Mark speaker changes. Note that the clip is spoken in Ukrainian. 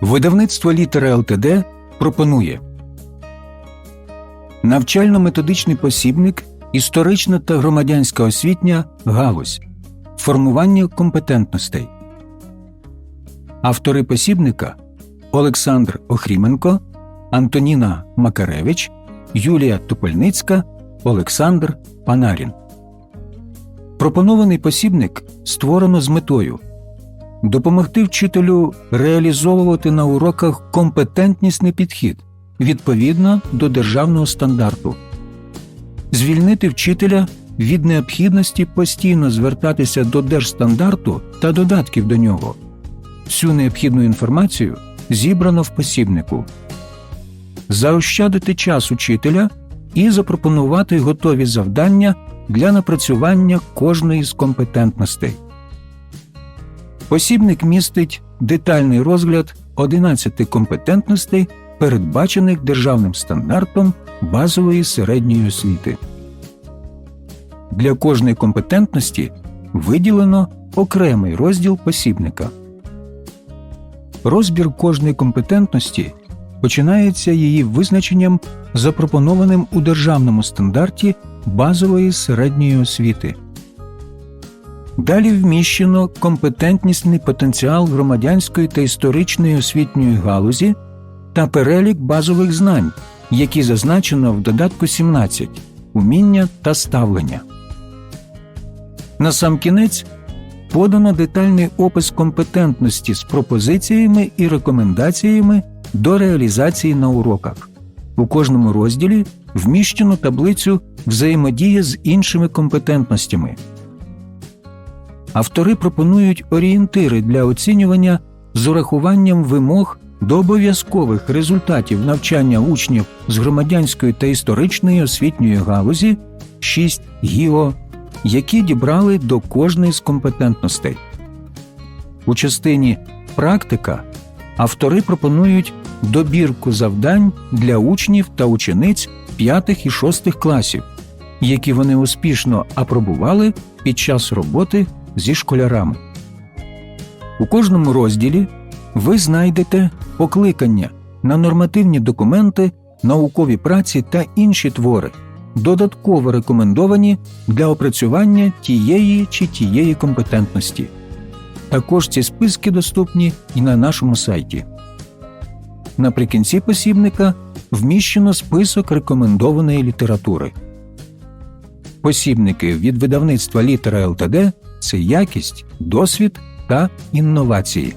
Speaker 1: Видавництво літера ЛТД пропонує навчально-методичний посібник, історична та громадянська освітня галузь, формування компетентностей. Автори посібника Олександр Охріменко, Антоніна Макаревич, Юлія Топольницька, Олександр Панарін. Пропонований посібник створено з метою допомогти вчителю реалізовувати на уроках компетентнісний підхід відповідно до державного стандарту, звільнити вчителя від необхідності постійно звертатися до держстандарту та додатків до нього. Всю необхідну інформацію зібрано в посібнику, заощадити час учителя і запропонувати готові завдання для напрацювання кожної з компетентностей. Посібник містить детальний розгляд 11 компетентностей, передбачених державним стандартом базової середньої освіти. Для кожної компетентності виділено окремий розділ посібника. Розбір кожної компетентності починається її визначенням, запропонованим у державному стандарті базової середньої освіти. Далі вміщено компетентнісний потенціал громадянської та історичної освітньої галузі та перелік базових знань, які зазначено в додатку 17 уміння та ставлення. Насамкінець подано детальний опис компетентності з пропозиціями і рекомендаціями до реалізації на уроках. У кожному розділі вміщено таблицю взаємодія з іншими компетентностями. Автори пропонують орієнтири для оцінювання з урахуванням вимог до обов'язкових результатів навчання учнів з громадянської та історичної освітньої галузі 6 ГІО, які дібрали до кожної з компетентностей. У частині практика автори пропонують добірку завдань для учнів та учениць 5 і 6 класів, які вони успішно апробували під час роботи зі школярами. У кожному розділі ви знайдете покликання на нормативні документи, наукові праці та інші твори, додатково рекомендовані для опрацювання тієї чи тієї компетентності. Також ці списки доступні і на нашому сайті. Наприкінці посібника вміщено список рекомендованої літератури. Посібники від видавництва літера ЛТД це якість, досвід та інновації.